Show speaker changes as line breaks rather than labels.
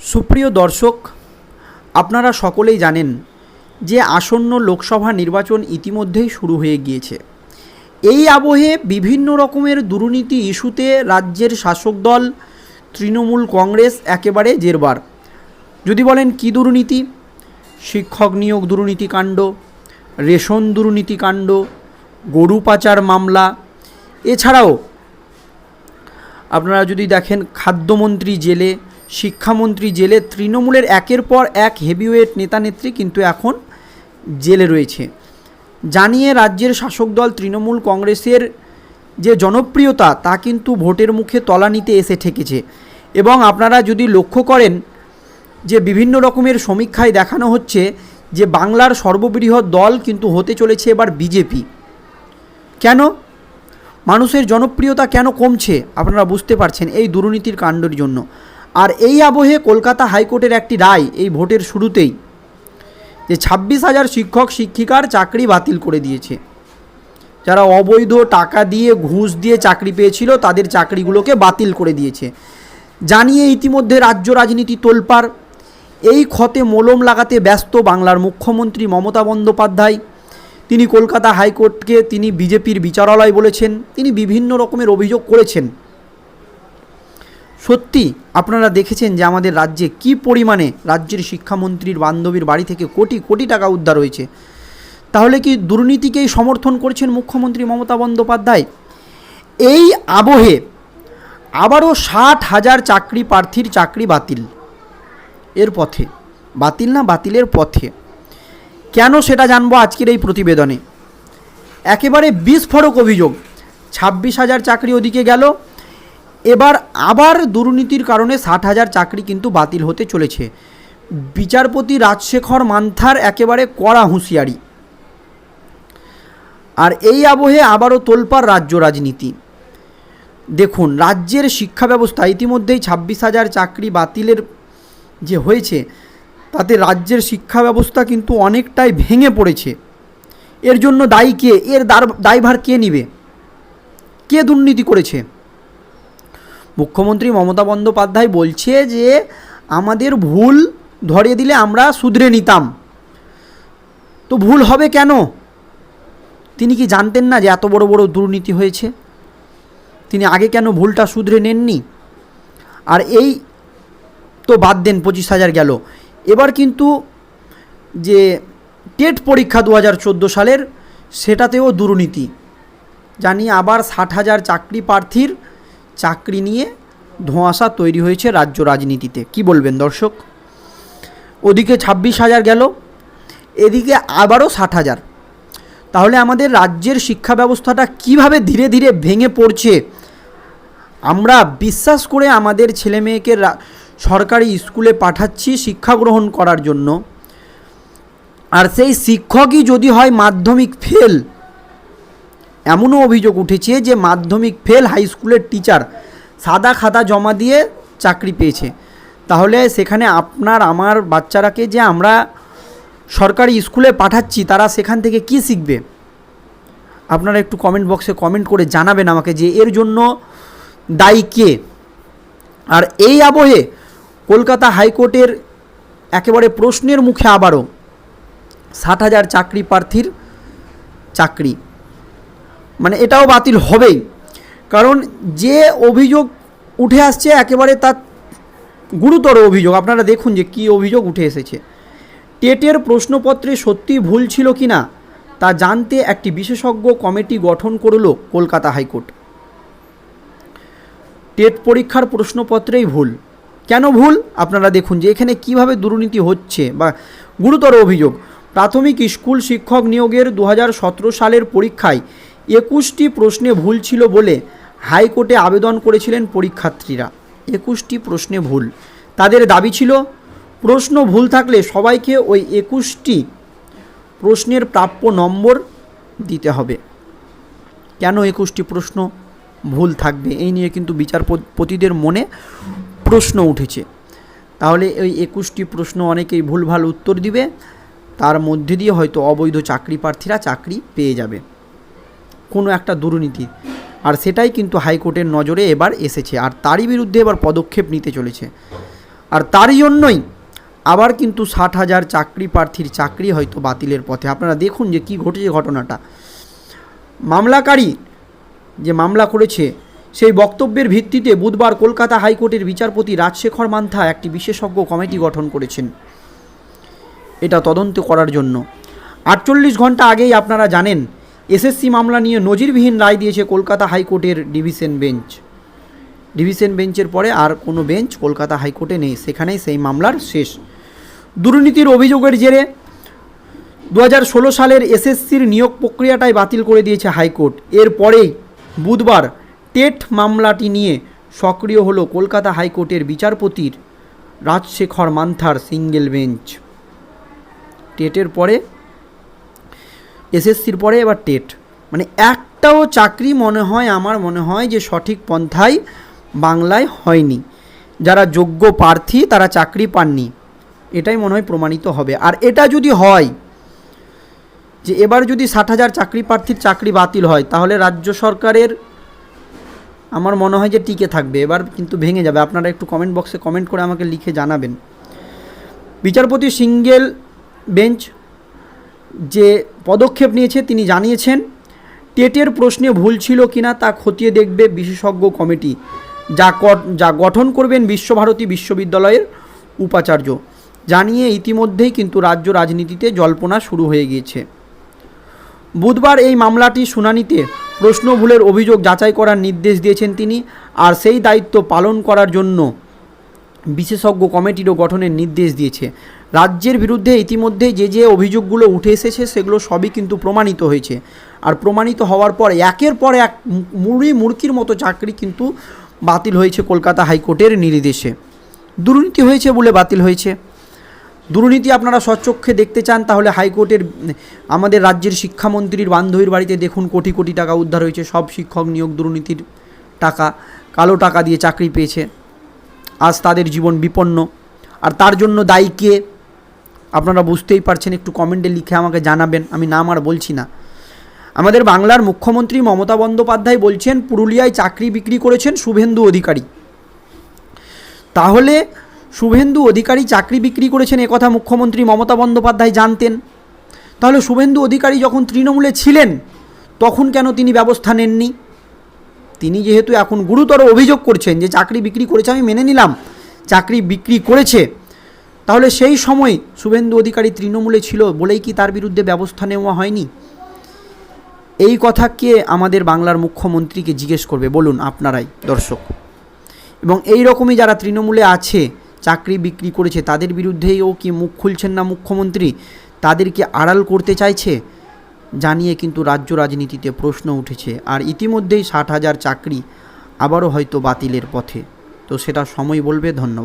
সুপ্রিয় দর্শক, আপনারা সকলেই জানেন যে আসন্ন লোকসভা নির্বাচন ইতিমধ্যেই শুরু হয়ে গিয়েছে। এই আবহে বিভিন্ন রকমের দুর্নীতি ইস্যুতে রাজ্যের শাসক দল, তৃণমূল কংগ্রেস একেবারে জেরবার। যদি বলেন কী দুর্নীতি? শিক্ষক নিয়োগ দুর্নীতিকাণ্ড রেশন দুর্নীতিকাণ্ড গরু পাচার মামলা। এছাড়াও আপনারা যদি দেখেন খাদ্যমন্ত্রী জেলে শিক্ষামন্ত্রী জেলে তৃণমূলের একের পর এক হেভিওয়েট নেতানেত্রী কিন্তু এখন জেলে রয়েছে। জানিয়ে রাজ্যের শাসক দল তৃণমূল কংগ্রেসের যে জনপ্রিয়তা, তা কিন্তু ভোটের মুখে তলানিতে এসে ঠেকেছে। এবং আপনারা যদি লক্ষ্য করেন যে বিভিন্ন রকমের সমীক্ষায় দেখানো হচ্ছে যে বাংলার সর্ববৃহৎ দল কিন্তু হতে চলেছে এবার বিজেপি। কেন? মানুষের জনপ্রিয়তা কেন কমছে? আপনারা বুঝতে পারছেন এই দুর্নীতির কাণ্ডের জন্য। আর এই আবহে কলকাতা হাইকোর্টের একটি রায় এই ভোটের শুরুতেই যে ছাব্বিশ হাজার শিক্ষক শিক্ষিকার চাকরি বাতিল করে দিয়েছে। যারা অবৈধ টাকা দিয়ে, ঘুষ দিয়ে চাকরি পেয়েছিল, তাদের চাকরিগুলোকে বাতিল করে দিয়েছে। জানিয়ে ইতিমধ্যে রাজ্য রাজনীতি তোলপাড়। এই ক্ষতে মলম লাগাতে ব্যস্ত বাংলার মুখ্যমন্ত্রী মমতা বন্দ্যোপাধ্যায়। তিনি কলকাতা হাইকোর্টকে তিনি বিজেপির বিচারালয় বলেছেন। তিনি বিভিন্ন রকমের অভিযোগ করেছেন। সত্যি আপনারা দেখেছেন যে আমাদের রাজ্যে কি পরিমাণে রাজ্যের শিক্ষামন্ত্রীর বান্ধবীর বাড়ি থেকে কোটি কোটি টাকা উদ্ধার হয়েছে? তাহলে কি দুর্নীতিকেই সমর্থন করছেন মুখ্যমন্ত্রী মমতা বন্দ্যোপাধ্যায়? এই আবহে আবারও ষাট হাজার চাকরি প্রার্থীর চাকরি বাতিল। এর পথে। বাতিল না বাতিলের পথে? কেন সেটা জানব আজকের এই প্রতিবেদনে? একেবারে বিস্ফোরক অভিযোগ। ছাব্বিশ হাজার চাকরি ওদিকে গেল এবার আবার দুর্নীতির কারণে ষাট হাজার চাকরি কিন্তু বাতিল হতে চলেছে। বিচারপতি রাজশেখর মান্থার একেবারে কড়া হুঁশিয়ারি। আর এই আবহে আবারও তোলপাড় রাজ্য রাজনীতি। দেখুন, রাজ্যের শিক্ষা ব্যবস্থা ইতিমধ্যেই ছাব্বিশ হাজার চাকরি বাতিলের যে হয়েছে, তাতে রাজ্যের শিক্ষা ব্যবস্থা কিন্তু অনেকটাই ভেঙে পড়েছে। এর জন্য দায়ী কে? এর দায়ভার কে নিবে? কে দুর্নীতি করেছে? মুখ্যমন্ত্রী মমতা বন্দ্যোপাধ্যায় বলছে যে, আমাদের ভুল ধরিয়ে দিলে আমরা শুধরে নিতাম। তো ভুল হবে কেন? তিনি কি জানতেন না যে এত বড় বড় দুর্নীতি হয়েছে? তিনি আগে কেন ভুলটা শুধরে নেননি? আর এই তো বাদ দেন, পঁচিশ হাজার গেল। এবার কিন্তু যে টেট পরীক্ষা দু হাজার চোদ্দ সালের, সেটাতেও দুর্নীতি। জানি আবার ষাট হাজার চাকরি প্রার্থীর চাকরি নিয়ে ধোঁয়াশা তৈরি হয়েছে রাজ্য রাজনীতিতে। কি বলবেন দর্শক? ওদিকে ছাব্বিশ হাজার গেল, এদিকে আবারও ষাট হাজার। তাহলে আমাদের রাজ্যের শিক্ষা ব্যবস্থাটা কীভাবে ধীরে ধীরে ভেঙে পড়ছে? আমরা বিশ্বাস করে আমাদের ছেলে মেয়েকে সরকারি স্কুলে পাঠাচ্ছি শিক্ষা গ্রহণ করার জন্য। আর সেই শিক্ষকই যদি হয় মাধ্যমিক ফেল এমনও অভিযোগ উঠেছে যে মাধ্যমিক ফেল হাই স্কুলের টিচার সাদা খাতা জমা দিয়ে চাকরি পেয়েছে। তাহলে সেখানে আপনার, আমার বাচ্চারাকে যে আমরা সরকারি স্কুলে পাঠাচ্ছি, তারা সেখান থেকে কি শিখবে? আপনারা একটু কমেন্ট বক্সে কমেন্ট করে জানাবেন আমাকে যে এর জন্য দায়ী কে? আর এই আবহে কলকাতা হাইকোর্টের একেবারে প্রশ্নের মুখে আবারও ষাট হাজার চাকরি প্রার্থীর চাকরি। মানে এটাও বাতিল হবেই। কারণ যে অভিযোগ উঠে আসছে একেবারে তার গুরুতর অভিযোগ। আপনারা দেখুন যে কী অভিযোগ উঠে এসেছে। টেটের প্রশ্নপত্রে সত্যি ভুল ছিল কি না, তা জানতে একটি বিশেষজ্ঞ কমিটি গঠন করল কলকাতা হাইকোর্ট। টেট পরীক্ষার প্রশ্নপত্রেই ভুল। কেন ভুল? আপনারা দেখুন যে এখানে কীভাবে দুর্নীতি হচ্ছে বা গুরুতর অভিযোগ। প্রাথমিক স্কুল শিক্ষক নিয়োগের দু হাজার সতেরো সালের পরীক্ষায় একুশটি প্রশ্নে ভুল ছিল বলে হাইকোর্টে আবেদন করেছিলেন পরীক্ষার্থীরা। একুশটি প্রশ্নে ভুল। তাদের দাবি ছিল, প্রশ্ন ভুল থাকলে সবাইকে ওই একুশটি প্রশ্নের প্রাপ্য নম্বর দিতে হবে। কেন একুশটি প্রশ্ন ভুল থাকবে? এই নিয়ে কিন্তু বিচারপতিদের মনে প্রশ্ন উঠেছে। তাহলে ওই একুশটি প্রশ্ন অনেকেই ভুলভাল উত্তর দিবে। তার মধ্যে দিয়ে হয়তো অবৈধ চাকরি প্রার্থীরা চাকরি পেয়ে যাবে। কোনো একটা দুর্নীতি। আর সেটাই কিন্তু হাইকোর্টের নজরে এবার এসেছে। আর তারই বিরুদ্ধে এবার পদক্ষেপ নিতে চলেছে। আর তারই জন্যই আবার কিন্তু ষাট হাজার চাকরি প্রার্থীর চাকরি হয়তো বাতিলের পথে। আপনারা দেখুন যে কি ঘটেছে ঘটনাটা। মামলাকারী যে মামলা করেছে, সেই বক্তব্যের ভিত্তিতে বুধবার কলকাতা হাইকোর্টের বিচারপতি রাজশেখর মান্থা একটি বিশেষজ্ঞ কমিটি গঠন করেছেন। এটা তদন্ত করার জন্য। আটচল্লিশ ঘণ্টা আগেই আপনারা জানেন এসএসসি মামলা নিয়ে নজিরবিহীন রায় দিয়েছে কলকাতা হাইকোর্টের ডিভিশন বেঞ্চ। ডিভিশন বেঞ্চের পরে আর কোনো বেঞ্চ কলকাতা হাইকোর্টে নেই। সেখানেই সেই মামলার শেষ। দুর্নীতির অভিযোগের জেরে দু সালের এসএসসির নিয়োগ প্রক্রিয়াটাই বাতিল করে দিয়েছে হাইকোর্ট। এরপরেই বুধবার টেট মামলাটি নিয়ে সক্রিয় হলো কলকাতা হাইকোর্টের বিচারপতির রাজশেখর মান্থার সিঙ্গেল বেঞ্চ। টেটের পরে এসএসসির পরে এবার টেট। মানে একটাও চাকরি মনে হয়, আমার মনে হয় যে সঠিক পন্থায় বাংলায় হয়নি। যারা যোগ্য প্রার্থী, তারা চাকরি পাননি। এটাই মনে হয় প্রমাণিত হবে। আর এটা যদি হয়, যে এবার যদি ষাট হাজার চাকরি প্রার্থীর চাকরি বাতিল হয়, তাহলে রাজ্য সরকারের আমার মনে হয় যে টিকে থাকবে। এবার কিন্তু ভেঙে যাবে। আপনারা একটু কমেন্ট বক্সে কমেন্ট করে আমাকে লিখে জানাবেন। বিচারপতি সিঙ্গেল বেঞ্চ যে পদক্ষেপ নিয়েছে তিনি জানিয়েছেন, টেটের প্রশ্নে ভুল ছিল কিনা তা খতিয়ে দেখবে বিশেষজ্ঞ কমিটি, যা যা গঠন করবেন বিশ্বভারতী বিশ্ববিদ্যালয়ের উপাচার্য। জানিয়ে ইতিমধ্যেই কিন্তু রাজ্য রাজনীতিতে জল্পনা শুরু হয়ে গিয়েছে। বুধবার এই মামলাটি শুনানিতে প্রশ্ন ভুলের অভিযোগ যাচাই করার নির্দেশ দিয়েছেন তিনি, আর সেই দায়িত্ব পালন করার জন্য বিশেষজ্ঞ কমিটিরও গঠনের নির্দেশ দিয়েছে। রাজ্যের বিরুদ্ধে ইতিমধ্যে যে যে অভিযোগগুলো উঠে এসেছে সেগুলো সবই কিন্তু প্রমাণিত হয়েছে। আর প্রমাণিত হওয়ার পর একের পর এক মুড়ি মুড়কির মতো চাকরি কিন্তু বাতিল হয়েছে কলকাতা হাইকোর্টের নির্দেশে। দুর্নীতি হয়েছে বলে বাতিল হয়েছে। দুর্নীতি আপনারা স্বচক্ষে দেখতে চান, তাহলে হাইকোর্টের, আমাদের রাজ্যের শিক্ষামন্ত্রীর বান্ধবীর বাড়িতে দেখুন, কোটি কোটি টাকা উদ্ধার হয়েছে, সব শিক্ষক নিয়োগ দুর্নীতির টাকা, কালো টাকা দিয়ে চাকরি পেয়েছে। আজ তাদের জীবন বিপন্ন। আর তার জন্য দায়ী কে? আপনারা বুঝতেই পারছেন, একটু কমেন্টে লিখে আমাকে জানাবেন, আমি নাম আর বলছি না। আমাদের বাংলার মুখ্যমন্ত্রী মমতা বন্দ্যোপাধ্যায় বলছেন, পুরুলিয়ায় চাকরি বিক্রি করেছেন শুভেন্দু অধিকারী। তাহলে শুভেন্দু অধিকারী চাকরি বিক্রি করেছেন একথা মুখ্যমন্ত্রী মমতা বন্দ্যোপাধ্যায় জানতেন। তাহলে শুভেন্দু অধিকারী যখন তৃণমূলে ছিলেন, তখন কেন তিনি ব্যবস্থা নেননি? তিনি যেহেতু এখন গুরুতর অভিযোগ করছেন যে, চাকরি বিক্রি করেছে, আমি মেনে নিলাম, চাকরি বিক্রি করেছে তাহলে সেই সময় শুভেন্দু অধিকারী তৃণমূলে ছিল বলেই কি তার বিরুদ্ধে ব্যবস্থা নেওয়া হয়নি? এই কথা কে আমাদের বাংলার মুখ্যমন্ত্রীকে জিজ্ঞেস করবে? বলুন আপনারাই, দর্শক। এবং এই রকমই যারা তৃণমূলে আছে, চাকরি বিক্রি করেছে, তাদের বিরুদ্ধেই ও কি মুখ খুলছেন না মুখ্যমন্ত্রী? তাদেরকে আড়াল করতে চাইছে? জানিয়ে কিন্তু রাজ্য রাজনীতিতে প্রশ্ন উঠেছে। আর ইতিমধ্যেই ষাট হাজার চাকরি আবারও হয়তো বাতিলের পথে। তো সেটা সময় বলবে, ধন্যবাদ।